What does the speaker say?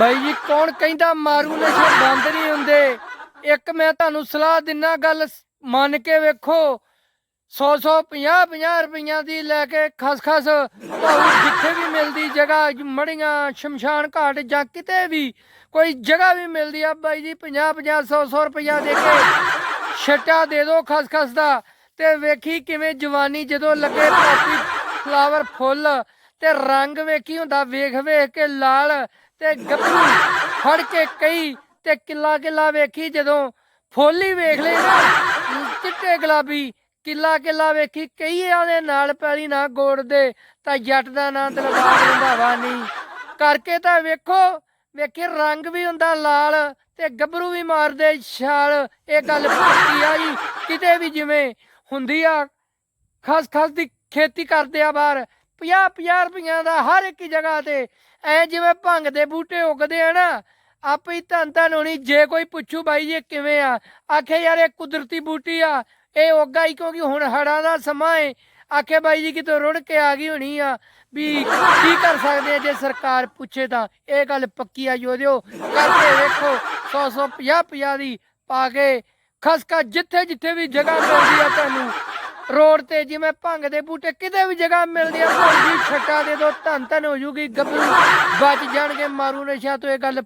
ਬਾਈ ਜੀ, ਕੌਣ ਕਹਿੰਦਾ ਮਾਰੂ ਨਸ਼ੇ ਬੰਦ ਨਹੀਂ ਹੁੰਦੇ? ਇੱਕ ਮੈਂ ਤੁਹਾਨੂੰ ਸਲਾਹ ਦਿੰਨਾ ਗੱਲ ਮੰਨ ਕੇ ਵੇਖੋ। 100 100 50 50 ਰੁਪਈਆਂ ਦੀ ਲੈ ਕੇ ਖਸਖਸ ਭਾਵੇਂ ਜਿੱਥੇ ਵੀ ਮਿਲਦੀ ਜਗ੍ਹਾ, ਮੜੀਆਂ, ਸ਼ਮਸ਼ਾਨ ਘਾਟ ਜਾਂ ਕਿਤੇ ਵੀ ਕੋਈ ਜਗ੍ਹਾ ਵੀ ਮਿਲਦੀ ਆ ਬਾਈ ਜੀ 50 50 100 100 ਰੁਪਈਆ ਦੇ ਕੇ ਛੱਟਾ ਦੇ ਦਿਓ ਖਸਖਸ ਦਾ। ਤੇ ਵੇਖੀ ਕਿਵੇਂ ਜਵਾਨੀ ਜਦੋਂ ਲੱਗੇ ਪਾਪੀ ਫਲਾਵਰ ਫੁੱਲ ਤੇ ਰੰਗ ਵੇਖੀ ਹੁੰਦਾ ਵੇਖ ਵੇਖ ਕੇ ਲਾਲ ਤੇ ਗੱਭਰੂ ਫੜ ਕੇ ਕਈ ਤੇ ਕਿੱਲਾ ਕਿੱਲਾ ਵੇਖੀ ਜਦੋਂ ਫੁੱਲ ਵੇਖ ਲਈ ਨਾ, ਚਿੱਟੇ ਗੁਲਾਬੀ ਕਿੱਲਾ ਕਿੱਲਾ ਵੇਖੀ ਕਈਆਂ ਦੇ ਨਾਲ ਪੈਲੀ ਨਾ ਗੋੜ ਦੇ, ਤਾਂ ਜੱਟ ਦਾ ਨਾਂ ਦਰਬਾਰ ਰੰਧਾਵਾ ਨਹੀਂ। ਕਰਕੇ ਤਾਂ ਵੇਖੋ, ਵੇਖੇ ਰੰਗ ਵੀ ਹੁੰਦਾ ਲਾਲ ਤੇ ਗੱਭਰੂ ਵੀ ਮਾਰਦੇ ਛਾਲ। ਇਹ ਗੱਲ ਪੱਕੀ ਆ ਜੀ, ਕਿਤੇ ਵੀ ਜਿਵੇਂ ਹੁੰਦੀ ਆ, ਖਸ ਖਸ ਦੀ ਖੇਤੀ ਕਰਦੇ ਆ ਬਾਹਰ 50 50 ਰੁਪਈਆਂ ਦਾ ਹਰ ਇੱਕ ਜਗ੍ਹਾ ਤੇ। ਐ ਜਿਵੇਂ ਭੰਗ ਦੇ ਬੂਟੇ ਉੱਗਦੇ ਆ ਨਾ, ਆਪੇ ਹੀ ਧੰਨ ਧੰਨ ਹੋਣੀ, ਜੇ ਕੋਈ ਪੁੱਛੂ ਬਾਈ ਇਹ ਕਿਵੇਂ ਆ, ਆਖੇ ਯਾਰ ਇਹ ਕੁਦਰਤੀ ਬੂਟੀ ਆ, ਇਹ ਉਗਾ ਹੀ ਕਿਉਂਕਿ ਹੁਣ ਹੜਾਂ ਦਾ ਸਮਾਂ ਏ। ਆਖੇ ਬਾਈ ਜੀ ਕਿਤੇ ਰੁੜ ਕੇ ਆ ਗਈ ਹੋਣੀ ਆ, ਵੀ ਕੀ ਕਰ ਸਕਦੇ ਆ ਜੇ ਸਰਕਾਰ ਪੁੱਛੇ ਤਾਂ। ਇਹ ਗੱਲ ਪੱਕੀ ਆ ਜੋਦਿਓ ਕਰਕੇ ਵੇਖੋ 100 100 50 50 ਦੀ ਪਾ ਕੇ ਖਸਕਾ ਜਿੱਥੇ ਜਿੱਥੇ ਵੀ ਜਗ੍ਹਾ ਮਿਲਦੀ ਆ ਤੁਹਾਨੂੰ। ਰੋਡ ਤੇ ਜਿਵੇਂ ਭੰਗ ਦੇ ਬੂਟੇ ਕਿਤੇ ਵੀ ਜਗ੍ਹਾ ਮਿਲਦੀ ਆ ਭਾਈ ਜੀ ਛੱਟਾ ਦੇ ਦੋ ਧੰਨ ਧੰਨ ਹੋ ਜੂਗੀ ਗੱਭਰੂ। ਬਚ ਜਾਣਗੇ ਮਾਰੂ ਨਸ਼ਾ ਤੋਂ ਇਹ ਗੱਲ